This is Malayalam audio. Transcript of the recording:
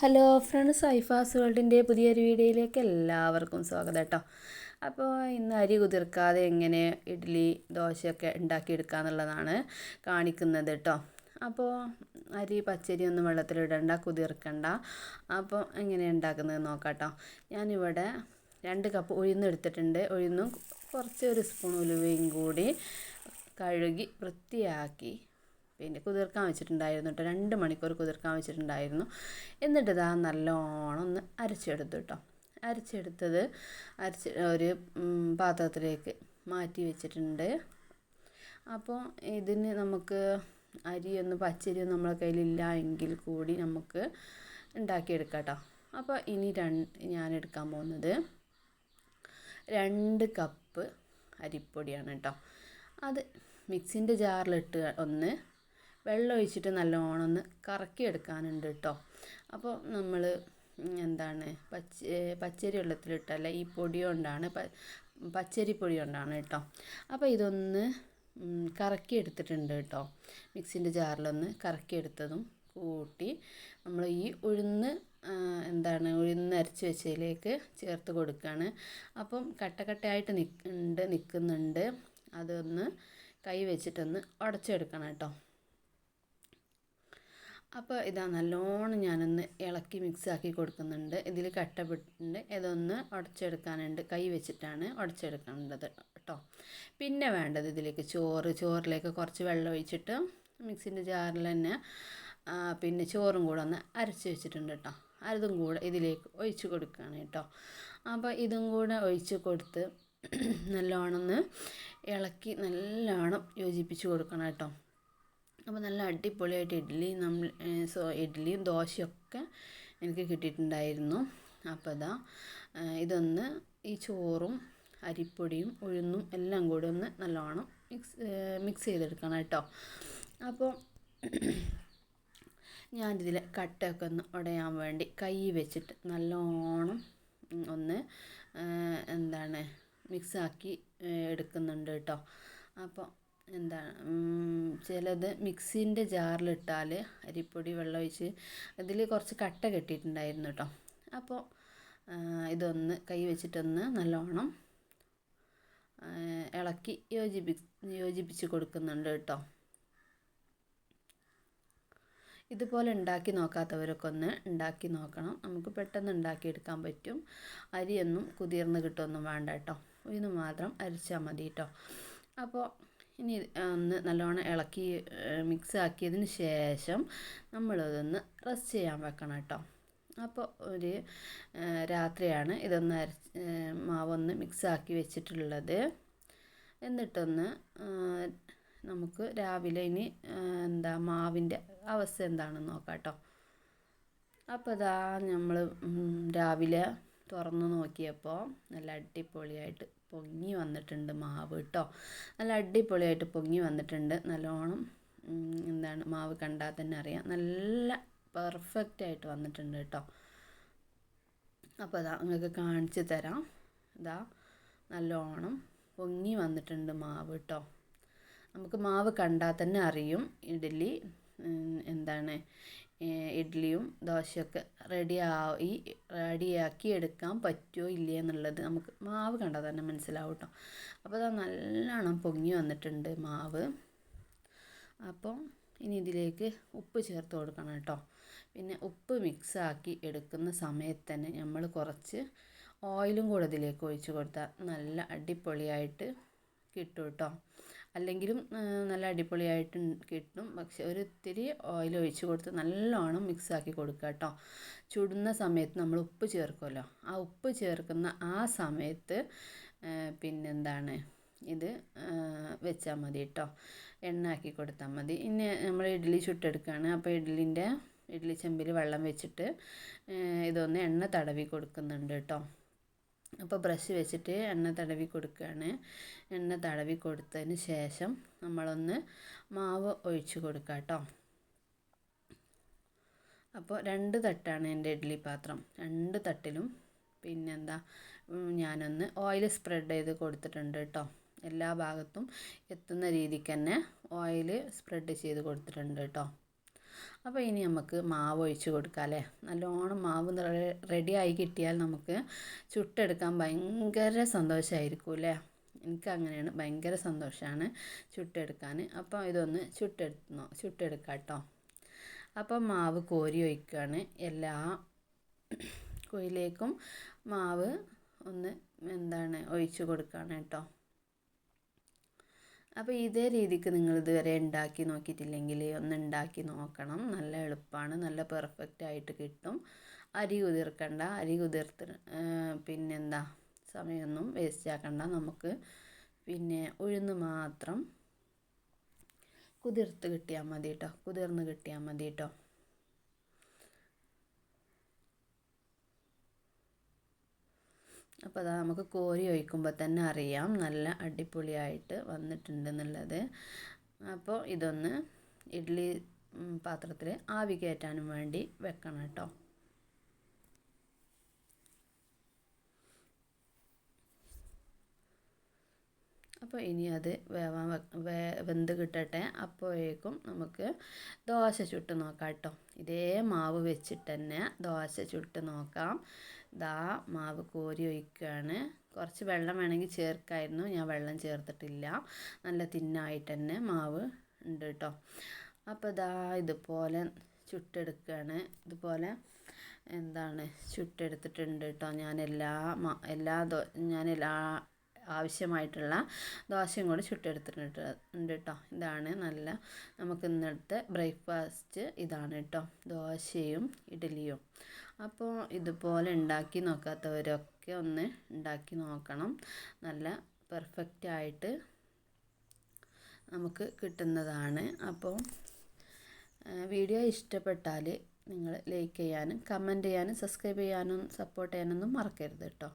Hello friends. ഐഫാസ് വേൾഡിന്റെ പുതിയൊരു വീഡിയോയിലേക്ക് എല്ലാവർക്കും സ്വാഗതം കേട്ടോ. അപ്പോൾ ഇന്ന് അരി കുതിർക്കാതെ എങ്ങനെ ഇഡ്ഡലി ദോശയൊക്കെ ഉണ്ടാക്കിയെടുക്കുക എന്നുള്ളതാണ് കാണിക്കുന്നത് കേട്ടോ. അപ്പോൾ അരി പച്ചരി ഒന്നും വെള്ളത്തിലിടണ്ട കുതിർക്കണ്ട. അപ്പോൾ എങ്ങനെ ഉണ്ടാക്കുന്നത് നോക്കാം കേട്ടോ. ഞാനിവിടെ രണ്ട് കപ്പ് ഉഴുന്ന് എടുത്തിട്ടുണ്ട്. ഉഴുന്നും കുറച്ച് ഒരു സ്പൂൺ ഉലുവയും കൂടി കഴുകി വൃത്തിയാക്കി പിന്നെ കുതിർക്കാൻ വെച്ചിട്ടുണ്ടായിരുന്നു കേട്ടോ. രണ്ട് മണിക്കൂർ കുതിർക്കാൻ വെച്ചിട്ടുണ്ടായിരുന്നു എന്നിട്ട് ഇതാ നല്ലോണം ഒന്ന് അരച്ചെടുത്തു കേട്ടോ. അരച്ചെടുത്തത് അരച്ച് ഒരു പാത്രത്തിലേക്ക് മാറ്റി വെച്ചിട്ടുണ്ട്. അപ്പോൾ ഇതിന് നമുക്ക് അരിയൊന്നും പച്ചരിയൊന്നും നമ്മളെ കയ്യിലില്ല എങ്കിൽ കൂടി നമുക്ക് ഉണ്ടാക്കിയെടുക്കാം കേട്ടോ. അപ്പോൾ ഇനി രണ്ട് ഞാൻ എടുക്കാൻ പോകുന്നത് രണ്ട് കപ്പ് അരിപ്പൊടിയാണ് കേട്ടോ. അത് മിക്സിന്റെ ജാറിലിട്ട് ഒന്ന് വെള്ളം ഒഴിച്ചിട്ട് നല്ലോണം ഒന്ന് കറക്കി എടുക്കാനുണ്ട് കേട്ടോ അപ്പോൾ നമ്മൾ എന്താണ് പച്ച പച്ചരി വെള്ളത്തിലിട്ടല്ല ഈ പൊടി കൊണ്ടാണ് പച്ചരി പൊടി കൊണ്ടാണ് കേട്ടോ അപ്പോൾ ഇതൊന്ന് കറക്കി എടുത്തിട്ടുണ്ട് കേട്ടോ മിക്സിന്റെ ജാറിലൊന്ന് കറക്കി എടുത്തതും കൂട്ടി നമ്മൾ ഈ ഉഴുന്ന് എന്താണ് ഉഴുന്ന് അരച്ച് വെച്ചതിലേക്ക് ചേർത്ത് കൊടുക്കുകയാണ് അപ്പം കട്ടക്കട്ടയായിട്ട് നിൽക്കുന്നുണ്ട് നിൽക്കുന്നുണ്ട് അതൊന്ന് കൈ വെച്ചിട്ടൊന്ന് ഉടച്ചെടുക്കണം കേട്ടോ അപ്പോൾ ഇതാ നല്ലോണം ഞാനൊന്ന് ഇളക്കി മിക്സ് ആക്കി കൊടുക്കുന്നുണ്ട്. ഇതിൽ കട്ടപ്പെട്ടിട്ടുണ്ട് ഇതൊന്ന് ഉടച്ചെടുക്കാനുണ്ട്. കൈ വെച്ചിട്ടാണ് ഉടച്ചെടുക്കേണ്ടത് കേട്ടോ. പിന്നെ വേണ്ടത് ഇതിലേക്ക് ചോറ്. ചോറിലേക്ക് കുറച്ച് വെള്ളം ഒഴിച്ചിട്ട് മിക്സിന്റെ ജാറിൽ തന്നെ പിന്നെ ചോറും കൂടെ ഒന്ന് അരച്ച് വെച്ചിട്ടുണ്ട് കേട്ടോ. അതും കൂടെ ഇതിലേക്ക് ഒഴിച്ച് കൊടുക്കുകയാണ് കേട്ടോ. അപ്പോൾ ഇതും കൂടെ ഒഴിച്ച് കൊടുത്ത് നല്ലോണം ഒന്ന് ഇളക്കി നല്ലോണം യോജിപ്പിച്ച് കൊടുക്കണം കേട്ടോ. അപ്പോൾ നല്ല അടിപൊളിയായിട്ട് ഇഡ്ഡലി നമ്മൾ സോ ഇഡ്ഡലിയും ദോശയൊക്കെ എനിക്ക് കിട്ടിയിട്ടുണ്ടായിരുന്നു. അപ്പോൾ അതാ ഇതൊന്ന് ഈ ചോറും അരിപ്പൊടിയും ഉഴുന്നും എല്ലാം കൂടി ഒന്ന് നല്ലോണം മിക്സ് മിക്സ് ചെയ്തെടുക്കണം കേട്ടോ. അപ്പോൾ ഞാനിതിൽ കട്ടയൊക്കെ ഒന്ന് ഉടയാൻ വേണ്ടി കൈ വെച്ചിട്ട് നല്ലോണം ഒന്ന് എന്താണ് മിക്സാക്കി എടുക്കുന്നുണ്ട് കേട്ടോ. അപ്പോൾ എന്താണ് ചിലത് മിക്സിന്റെ ജാറിലിട്ടാൽ അരിപ്പൊടി വെള്ളം ഒഴിച്ച് അതിൽ കുറച്ച് കട്ട കെട്ടിയിട്ടുണ്ടായിരുന്നു കേട്ടോ അപ്പോൾ ഇതൊന്ന് കൈ വെച്ചിട്ടൊന്ന് നല്ലോണം ഇളക്കി യോജിപ്പി യോജിപ്പിച്ച് കൊടുക്കുന്നുണ്ട് കേട്ടോ ഇതുപോലെ ഉണ്ടാക്കി നോക്കാത്തവരൊക്കെ ഒന്ന് ഉണ്ടാക്കി നോക്കണം. നമുക്ക് പെട്ടെന്ന് ഉണ്ടാക്കിയെടുക്കാൻ പറ്റും. അരിയൊന്നും കുതിർന്ന് കിട്ടുമൊന്നും വേണ്ട കേട്ടോ ഇതിന് മാത്രം അരിച്ചാൽ മതി കേട്ടോ അപ്പോൾ ഇനി ഒന്ന് നല്ലോണം ഇളക്കി മിക്സ് ആക്കിയതിന് ശേഷം നമ്മളതൊന്ന് റെസ്റ്റ് ചെയ്യാൻ വെക്കണം കേട്ടോ. അപ്പോൾ ഒരു രാത്രിയാണ് ഇതൊന്ന് അരച്ച് മാവൊന്ന് മിക്സ് ആക്കി വെച്ചിട്ടുള്ളത്. എന്നിട്ടൊന്ന് നമുക്ക് രാവിലെ ഇനി എന്താ മാവിന്റെ അവസ്ഥ എന്താണെന്ന് നോക്കാം കേട്ടോ. അപ്പോൾ ഇതാ നമ്മൾ രാവിലെ തുറന്ന് നോക്കിയപ്പോൾ നല്ല അടിപൊളിയായിട്ട് പൊങ്ങി വന്നിട്ടുണ്ട് മാവ് കേട്ടോ നല്ല അടിപൊളിയായിട്ട് പൊങ്ങി വന്നിട്ടുണ്ട്. നല്ലോണം എന്താണ് മാവ് കണ്ടാൽ തന്നെ അറിയാം. നല്ല പെർഫെക്റ്റ് ആയിട്ട് വന്നിട്ടുണ്ട് കേട്ടോ അപ്പോൾ അതാ നിങ്ങൾക്ക് കാണിച്ചു തരാം. ഇതാ നല്ലോണം പൊങ്ങി വന്നിട്ടുണ്ട് മാവ് കേട്ടോ നമുക്ക് മാവ് കണ്ടാൽ തന്നെ അറിയും ഇഡ്ഡലി. എന്താണ് ഇഡ്ഡലിയും ദോശയൊക്കെ റെഡിയായി റെഡിയാക്കി എടുക്കാൻ പറ്റുമോ ഇല്ലേ എന്നുള്ളത് നമുക്ക് മാവ് കണ്ടാൽ തന്നെ മനസ്സിലാവും കേട്ടോ അപ്പോൾ അത് നല്ലോണം പൊങ്ങി വന്നിട്ടുണ്ട് മാവ്. അപ്പോൾ ഇനി ഇതിലേക്ക് ഉപ്പ് ചേർത്ത് കൊടുക്കണം കേട്ടോ പിന്നെ ഉപ്പ് മിക്സാക്കി എടുക്കുന്ന സമയത്ത് തന്നെ നമ്മൾ കുറച്ച് ഓയിലും കൂടെ ഇതിലേക്ക് ഒഴിച്ച് കൊടുത്താൽ നല്ല അടിപൊളിയായിട്ട് കിട്ടും കേട്ടോ അല്ലെങ്കിലും നല്ല അടിപൊളിയായിട്ട് കിട്ടും. പക്ഷെ ഒരു ഇത്തിരി ഓയിൽ ഒഴിച്ച് കൊടുത്ത് നല്ലോണം മിക്സാക്കി കൊടുക്കുക കേട്ടോ ചുടുന്ന സമയത്ത് നമ്മൾ ഉപ്പ് ചേർക്കുമല്ലോ ആ ഉപ്പ് ചേർക്കുന്ന ആ സമയത്ത് പിന്നെന്താണ്? ഇത് വെച്ചാൽ മതി കേട്ടോ എണ്ണ ആക്കി കൊടുത്താൽ മതി. ഇനി നമ്മൾ ഇഡ്ഡലി ചുട്ടെടുക്കുകയാണ്. അപ്പോൾ ഇഡ്ഡലിന്റെ ഇഡ്ഡലി ചെമ്പിൽ വെള്ളം വെച്ചിട്ട് ഇതൊന്ന് എണ്ണ തടവി കൊടുക്കുന്നുണ്ട് കേട്ടോ അപ്പോൾ ബ്രഷ് വെച്ചിട്ട് എണ്ണ തടവി കൊടുക്കുകയാണ്. എണ്ണ തടവി കൊടുത്തതിന് ശേഷം നമ്മളൊന്ന് മാവ് ഒഴിച്ച് കൊടുക്കുക കേട്ടോ. അപ്പോൾ രണ്ട് തട്ടാണ് എന്റെ ഇഡ്ഡലി പാത്രം. രണ്ട് തട്ടിലും പിന്നെന്താ ഞാനൊന്ന് ഓയിൽ സ്പ്രെഡ് ചെയ്ത് കൊടുത്തിട്ടുണ്ട് കേട്ടോ. എല്ലാ ഭാഗത്തും എത്തുന്ന രീതിക്ക് തന്നെ ഓയിൽ സ്പ്രെഡ് ചെയ്ത് കൊടുത്തിട്ടുണ്ട് കേട്ടോ. അപ്പോൾ ഇനി നമുക്ക് മാവ് ഒഴിച്ച് കൊടുക്കാം അല്ലേ? നല്ലോണം മാവ് റെഡിയായി കിട്ടിയാൽ നമുക്ക് ചുട്ടെടുക്കാൻ ഭയങ്കര സന്തോഷമായിരിക്കും അല്ലേ? എനിക്ക് അങ്ങനെയാണ് ഭയങ്കര സന്തോഷമാണ് ചുട്ടെടുക്കാൻ. അപ്പോൾ ഇതൊന്ന് ചുട്ടെടുത്തോ ചുട്ടെടുക്കാം കേട്ടോ. അപ്പം മാവ് കോരി ഒഴിക്കുകയാണ് എല്ലാ കുയിലേക്കും മാവ് ഒന്ന് എന്താണ് ഒഴിച്ചു കൊടുക്കുകയാണ് കേട്ടോ. അപ്പോൾ ഇതേ രീതിക്ക് നിങ്ങൾ ഇതുവരെ ഉണ്ടാക്കി നോക്കിയിട്ടില്ലെങ്കിൽ ഒന്ന് ഉണ്ടാക്കി നോക്കണം. നല്ല എളുപ്പമാണ് നല്ല പെർഫെക്റ്റ് ആയിട്ട് കിട്ടും. അരി കുതിർക്കണ്ട. അരി കുതിർത്ത് പിന്നെന്താ? സമയമൊന്നും വേസ്റ്റ് ആക്കണ്ട. നമുക്ക് പിന്നെ ഉഴുന്ന് മാത്രം കുതിർത്ത് കിട്ടിയാൽ മതി കേട്ടോ കുതിർന്ന് കിട്ടിയാൽ മതി കേട്ടോ അപ്പോൾ അതാ നമുക്ക് കോരി ഒഴിക്കുമ്പോൾ തന്നെ അറിയാം നല്ല അടിപൊളിയായിട്ട് വന്നിട്ടുണ്ടെന്നുള്ളത്. അപ്പോൾ ഇതൊന്ന് ഇഡ്ഡലി പാത്രത്തിൽ ആവി കയറ്റാനും വേണ്ടി വെക്കണം കേട്ടോ. അപ്പോൾ ഇനി അത് വേവാൻ വേ വെന്ത് കിട്ടട്ടെ. അപ്പോഴേക്കും നമുക്ക് ദോശ ചുട്ട് നോക്കാം കേട്ടോ. ഇതേ മാവ് വെച്ചിട്ട് തന്നെ ദോശ ചുട്ട് നോക്കാം. ദാ മാവ് കോരി ഒഴിക്കുകയാണ് കുറച്ച് വെള്ളം വേണമെങ്കിൽ ചേർക്കായിരുന്നു. ഞാൻ വെള്ളം ചേർത്തിട്ടില്ല. നല്ല തിന്നായിട്ട് തന്നെ മാവ് ഉണ്ട് കേട്ടോ. അപ്പോൾ ഇതാ ഇതുപോലെ ചുട്ടെടുക്കുകയാണ് ഇതുപോലെ എന്താണ്? ചുട്ടെടുത്തിട്ടുണ്ട് കേട്ടോ. ഞാൻ എല്ലാ എല്ലാ ഞാൻ എല്ലാ ആവശ്യമായിട്ടുള്ള ദോശയും കൂടി ചുട്ടെടുത്തിട്ടുണ്ട് ഉണ്ട് കേട്ടോ ഇതാണ് നല്ല നമുക്ക് ഇന്നത്തെ ബ്രേക്ക്ഫാസ്റ്റ് ഇതാണ് കേട്ടോ. ദോശയും ഇഡ്ഡലിയും അപ്പോൾ ഇതുപോലെ ഉണ്ടാക്കി നോക്കാത്തവരൊക്കെ ഒന്ന് ഉണ്ടാക്കി നോക്കണം. നല്ല പെർഫെക്റ്റ് ആയിട്ട് നമുക്ക് കിട്ടുന്നതാണ്. അപ്പോൾ വീഡിയോ ഇഷ്ടപ്പെട്ടാൽ നിങ്ങൾ ലൈക്ക് ചെയ്യാനും കമന്റ് ചെയ്യാനും സബ്സ്ക്രൈബ് ചെയ്യാനും സപ്പോർട്ട് ചെയ്യാനൊന്നും മറക്കരുത് കേട്ടോ.